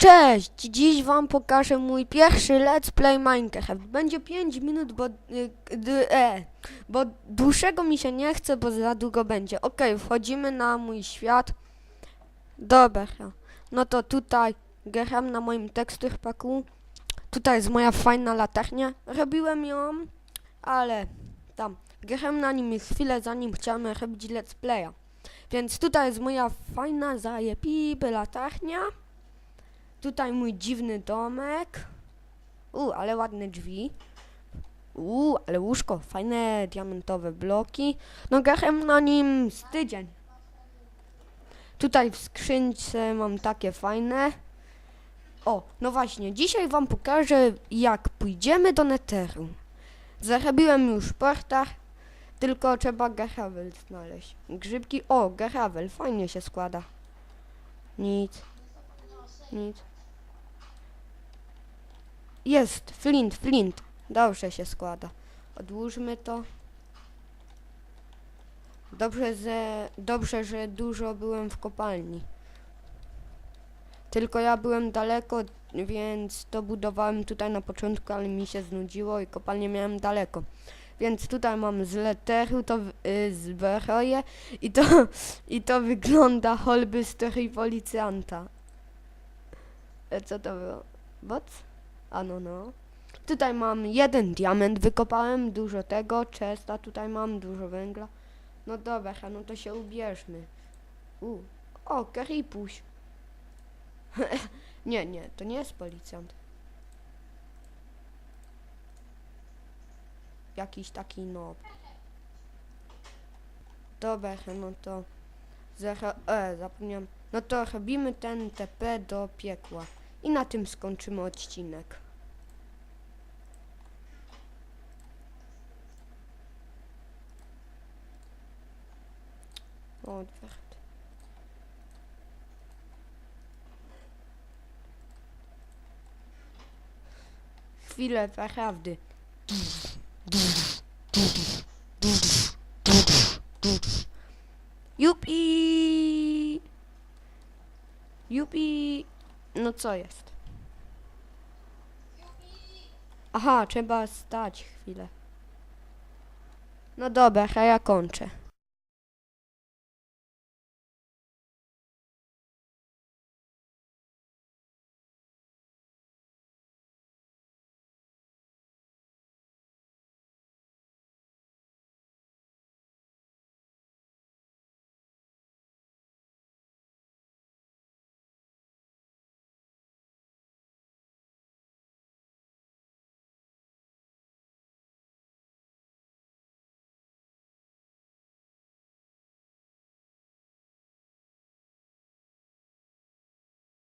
Cześć! Dziś wam pokażę mój pierwszy let's play Minecraft. Będzie 5 minut, bo, y, e, bo dłuższego mi się nie chce, bo za długo będzie. Okej, wchodzimy na mój świat. Dobra, no to tutaj gram na moim tekstur paku. Tutaj jest moja fajna latarnia. Robiłem ją, ale tam gram na nim chwilę zanim chciałem robić let's playa. Więc tutaj jest moja fajna zajebiby latarnia. Tutaj mój dziwny domek. U, ale ładne drzwi. U, ale łóżko, fajne diamentowe bloki. No grałem na nim z tydzień. Tutaj w skrzynce mam takie fajne. O, no właśnie, dzisiaj wam pokażę jak pójdziemy do Netheru. Zarobiłem już portal, tylko trzeba gravel znaleźć. Grzybki, o, gravel, fajnie się składa. Nic, nic. Jest, flint, flint. Dobrze się składa. Odłóżmy to. Dobrze, że, dobrze, że dużo byłem w kopalni. Tylko ja byłem daleko, więc to budowałem tutaj na początku, ale mi się znudziło i kopalnię miałem daleko. Więc tutaj mam z leteru to w- y, zbroję i to, i to wygląda holby strój policjanta. E, Co to było? What? A no. Tutaj mam jeden diament, wykopałem dużo tego, chesta, tutaj mam dużo węgla. No dobra, no to się ubierzmy. U. O, karipuś. nie, nie, to nie jest policjant. Jakiś taki no. Dobra, no to zero, e, zapomniałem. No to robimy ten TP do piekła. I na tym skończymy odcinek. O, Edward. Chwilę prawdy. Jupi! Jupi! No co jest? Aha, trzeba stać chwilę. No dobra, a ja kończę.